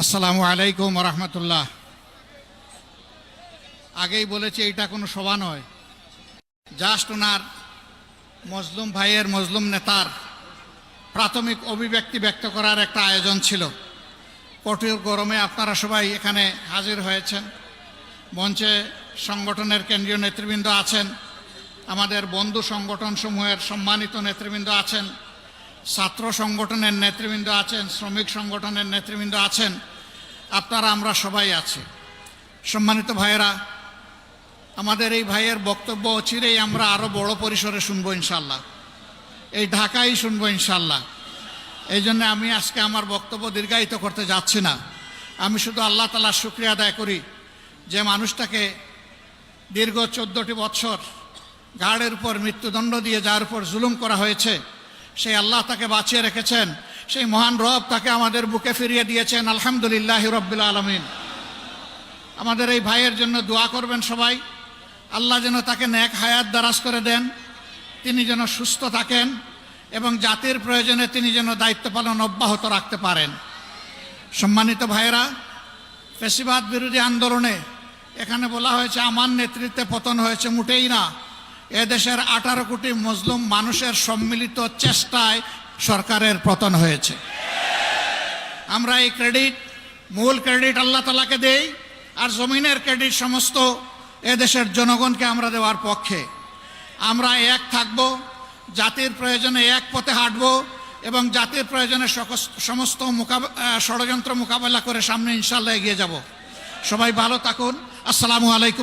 আসসালামু আলাইকুম রহমতুল্লাহ। আগেই বলেছি এটা কোনো সভা নয়। জাস্ট ওনার মজলুম ভাইয়ের মজলুম নেতার প্রাথমিক অভিব্যক্তি ব্যক্ত করার একটা আয়োজন ছিল। কঠোর গরমে আপনারা সবাই এখানে হাজির হয়েছেন। মঞ্চে সংগঠনের কেন্দ্রীয় নেতৃবৃন্দ আছেন। আমাদের বন্ধু সংগঠনসমূহের সম্মানিত নেতৃবৃন্দ আছেন। ছাত্র সংগঠনের নেতৃবৃন্দ আছেন, শ্রমিক সংগঠনের নেতৃবৃন্দ আছেন, আপনারা, আমরা সবাই আছি। সম্মানিত ভাইয়েরা, আমাদের এই ভাইয়ের বক্তব্য অচিরেই আমরা আরও বড় পরিসরে শুনব ইনশাল্লাহ এই ঢাকাই শুনব ইনশাল্লাহ এই জন্য আমি আজকে আমার বক্তব্য দীর্ঘায়িত করতে যাচ্ছি না। আমি শুধু আল্লাহ তালার শুক্রিয়া আদায় করি যে মানুষটাকে দীর্ঘ চোদ্দটি বৎসর গাড়ের উপর মৃত্যুদণ্ড দিয়ে যার উপর জুলুম করা হয়েছে সেই আল্লাহ তাকে বাঁচিয়ে রেখেছেন, সেই মহান রব তাকে আমাদের বুকে ফিরিয়ে দিয়েছেন, আলহামদুলিল্লাহ রব্বুল আলমিন। আমাদের এই ভাইয়ের জন্য দোয়া করবেন সবাই, আল্লাহ যেন তাকে ন্যাক হায়াত দারাজ করে দেন, তিনি যেন সুস্থ থাকেন এবং জাতির প্রয়োজনে তিনি যেন দায়িত্ব পালন অব্যাহত রাখতে পারেন। সম্মানিত ভাইয়েরা, ফেসিবাদ বিরোধী আন্দোলনে এখানে বলা হয়েছে, আমার নেতৃত্বে পতন হয়েছে, মোটেই না। এদেশের আঠারো কোটি মুসলিম মানুষের সম্মিলিত চেষ্টায় সরকারের পতন হয়েছে। আমরা এই ক্রেডিট, মূল ক্রেডিট আল্লাহ তালাকে দেই, আর জমিনের ক্রেডিট সমস্ত এদেশের জনগণকে আমরা দেওয়ার পক্ষে। আমরা এক থাকব, জাতির প্রয়োজনে এক পথে হাঁটব এবং জাতির প্রয়োজনে সমস্ত মোকাব ষড়যন্ত্র মোকাবেলা করে সামনে ইনশাল্লাহ এগিয়ে যাব। সবাই ভালো থাকুন। আসসালামু আলাইকুম।